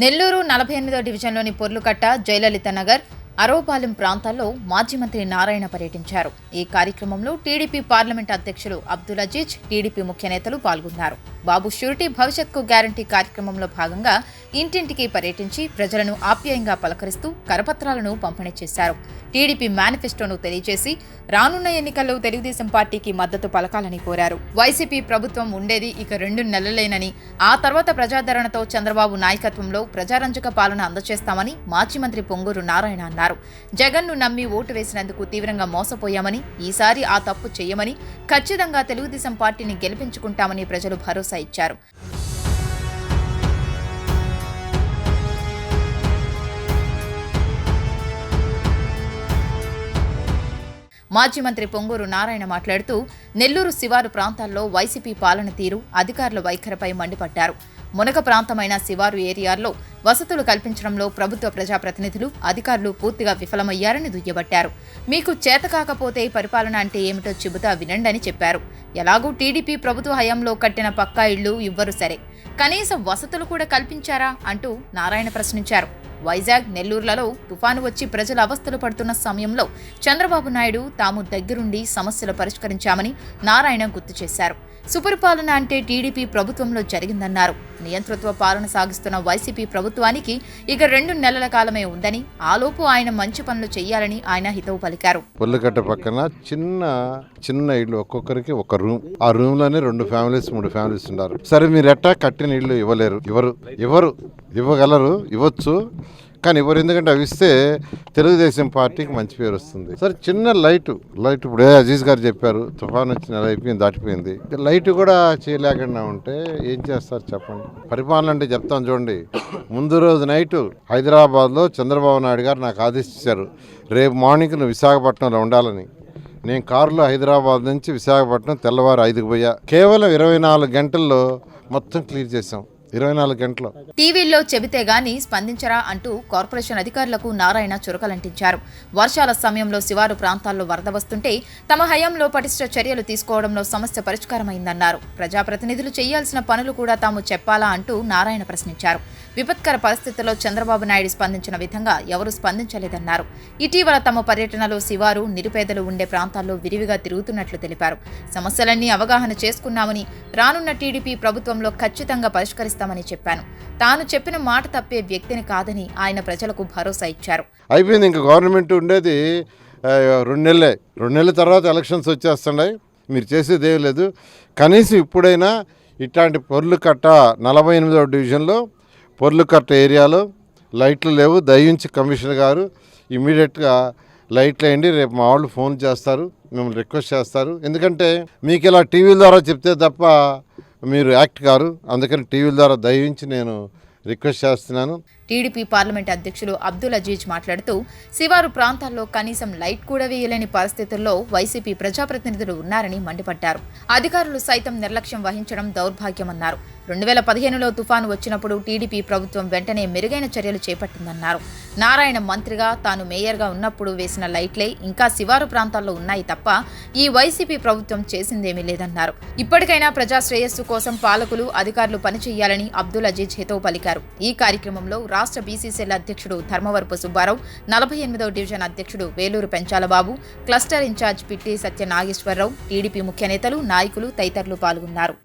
నెల్లూరు నలభై ఎనిమిదో డివిజన్లోని పొర్లుకట్ట జయలలిత నగర్ అరోపాలెం ప్రాంతాల్లో మాజీ మంత్రి నారాయణ పర్యటించారు. ఈ కార్యక్రమంలో టీడీపీ పార్లమెంట్ అధ్యక్షులు అబ్దుల్ అజీజ్ టీడీపీ ముఖ్య నేతలు పాల్గొన్నారు. బాబు షూరిటీ భవిష్యత్కు గ్యారంటీ కార్యక్రమంలో భాగంగా ఇంటింటికి పర్యటించి ప్రజలను ఆప్యాయంగా పలకరిస్తూ కరపత్రాలను పంపిణీ చేశారు. టీడీపీ మేనిఫెస్టోను తెలియజేసి రానున్న ఎన్నికల్లో తెలుగుదేశం పార్టీకి మద్దతు పలకాలని కోరారు. వైసీపీ ప్రభుత్వం ఉండేది ఇక రెండు నెలలేనని ఆ తర్వాత ప్రజాదరణతో చంద్రబాబు నాయకత్వంలో ప్రజారంజక పాలన అందజేస్తామని మాజీ మంత్రి పొంగూరు నారాయణ అన్నారు. జగన్ను నమ్మి ఓటు వేసినందుకు తీవ్రంగా మోసపోయామని ఈసారి ఆ తప్పు చేయమని ఖచ్చితంగా తెలుగుదేశం పార్టీని గెలిపించుకుంటామని ప్రజలు భరోసా ఇచ్చారు. మాజీ మంత్రి పొంగూరు నారాయణ మాట్లాడుతూ నెల్లూరు శివారు ప్రాంతాల్లో వైసీపీ పాలన తీరు అధికారుల వైఖరిపై మండిపడ్డారు. మునక ప్రాంతమైన శివారు ఏరియాల్లో వసతులు కల్పించడంలో ప్రభుత్వ ప్రజాప్రతినిధులు అధికారులు పూర్తిగా విఫలమయ్యారని దుయ్యబట్టారు. మీకు చేతకాకపోతే పరిపాలన అంటే ఏమిటో చెబుతా వినండని చెప్పారు. ఎలాగూ టీడీపీ ప్రభుత్వ హయాంలో కట్టిన పక్కా ఇళ్ళు ఇవ్వరు సరే. కనీసం వసతులు కూడా కల్పించారా? అంటూ నారాయణ ప్రశ్నించారు. వైజాగ్ నెల్లూరులలో తుఫాను వచ్చి ప్రజలు అవస్థలు పడుతున్న సమయంలో చంద్రబాబు నాయుడు తాము దగ్గరుండి సమస్యలు పరిష్కరించామని నారాయణ గుర్తు చేశారు. సుపరిపాలన అంటే టీడీపీ ప్రభుత్వంలో జరిగిందన్నారు. నియంతృత్వ పాలన సాగిస్తున్న వైసీపీ ప్రభుత్వానికి ఇక రెండు నెలల కాలమే ఉందని ఆలోపు ఆయన మంచి పనులు చేయాలని ఆయన హితవు పలికారు. పుల్లకట్ట పక్కన చిన్న చిన్న ఇల్లు ఒక్కొక్కరికి ఒక రూమ్. ఆ రూమ్లోనే రెండు ఫ్యామిలీస్ మూడు ఫ్యామిలీస్ ఉన్నారు. సరే మీరు ఎట్టా కట్టిన ఇల్లు ఇవ్వలేరు. ఇవ్వరు. ఇవ్వరు. ఇవ్వగలరు. ఇవ్వచ్చు. కానీ ఇవ్వరు ఎందుకంటే అవి ఇస్తే తెలుగుదేశం పార్టీకి మంచి పేరు వస్తుంది. సరే చిన్న లైట్ లైట్ ఇప్పుడు అజీజ్ గారు చెప్పారు తుఫాన్ వచ్చి నెల అయిపోయింది దాటిపోయింది. లైట్ కూడా చేయలేకుండా ఉంటే ఏం చేస్తారు చెప్పండి? పరిపాలన అంటే చెప్తాను చూడండి. ముందు రోజు నైట్ హైదరాబాద్లో చంద్రబాబు నాయుడు గారు నాకు ఆదేశించారు రేపు మార్నింగ్ నువ్వు విశాఖపట్నంలో ఉండాలని. నేను కారులో హైదరాబాద్ నుంచి విశాఖపట్నం తెల్లవారు ఐదుకు పోయా. కేవలం ఇరవై నాలుగు గంటల్లో మొత్తం క్లియర్ చేసాం ఇరవై నాలుగు గంటలు. టీవీల్లో చెబితే గాని స్పందించరా అంటూ కార్పొరేషన్ అధికారులకు నారాయణ చురకలంటించారు. వర్షాల సమయంలో శివారు ప్రాంతాల్లో వరద వస్తుంటే తమ హయాంలో పటిష్ట చర్యలు తీసుకోవడంలో సమస్య పరిష్కారమైందన్నారు. ప్రజాప్రతినిధులు చేయాల్సిన పనులు కూడా తాము చెప్పాలా అంటూ నారాయణ ప్రశ్నించారు. విపత్కర పరిస్థితుల్లో చంద్రబాబు నాయుడు స్పందించిన విధంగా ఎవరూ స్పందించలేదన్నారు. ఇటీవల తమ పర్యటనలో శివారు నిరుపేదలు ఉండే ప్రాంతాల్లో విరివిగా తిరుగుతున్నట్లు తెలిపారు. సమస్యలన్నీ అవగాహన చేసుకున్నామని రానున్న టీడీపీ ప్రభుత్వంలో ఖచ్చితంగా చేస్తామని చెప్పాను. తాను చెప్పిన మాట తప్పే వ్యక్తిని కాదని ఆయన ప్రజలకు భరోసా ఇచ్చారు. అయిపోయింది. ఇంకా గవర్నమెంట్ ఉండేది రెండు నెలలే. రెండు నెలల తర్వాత ఎలక్షన్స్ వచ్చేస్తున్నాయి. మీరు చేసేది ఏం లేదు. కనీసం ఇప్పుడైనా ఇట్లాంటి పొర్లు కట్ట నలభై ఎనిమిదవ డివిజన్లో పొర్లు కట్ట ఏరియాలో లైట్లు లేవు. దయించి కమిషనర్ గారు ఇమీడియట్గా లైట్లు వేయండి. రేపు మా వాళ్ళు ఫోన్ చేస్తారు. మిమ్మల్ని రిక్వెస్ట్ చేస్తారు. ఎందుకంటే మీకు ఇలా టీవీల ద్వారా చెప్తే తప్ప మీరు యాక్ట్ కారు. అందుకని టీవీల ద్వారా దయించి నేను రిక్వెస్ట్ చేస్తున్నాను. టీడీపీ పార్లమెంట్ అధ్యక్షులు అబ్దుల్ అజీజ్ మాట్లాడుతూ శివారు ప్రాంతాల్లో కనీసం లైట్ కూడా వేయలేని పరిస్థితుల్లో వైసీపీ ప్రజాప్రతినిధులు ఉన్నారని మండిపడ్డారు. అధికారులు సైతం నిర్లక్ష్యం వహించడం దౌర్భాగ్యమన్నారు. రెండు వేల పదిహేనులో తుఫాను వచ్చినప్పుడు టీడీపీ ప్రభుత్వం వెంటనే మెరుగైన చర్యలు చేపట్టిందన్నారు. నారాయణ మంత్రిగా తాను మేయర్గా ఉన్నప్పుడు వేసిన లైట్లే ఇంకా శివారు ప్రాంతాల్లో ఉన్నాయి తప్ప ఈ వైసీపీ ప్రభుత్వం చేసిందేమీ లేదన్నారు. ఇప్పటికైనా ప్రజా శ్రేయస్సు కోసం పాలకులు అధికారులు పనిచేయాలని అబ్దుల్ అజీజ్ హితవు పలికారు. ఈ కార్యక్రమంలో రాష్ట్ర బీసీసీఎల్ అధ్యక్షుడు ధర్మవరపు సుబ్బారావు నలభై ఎనిమిదవ డివిజన్ అధ్యక్షుడు వేలూరు పెంచాలబాబు క్లస్టర్ ఇన్ఛార్జ్ పిట్టి సత్య నాగేశ్వరరావు టీడీపీ ముఖ్య నేతలు నాయకులు తదితరులు పాల్గొన్నారు.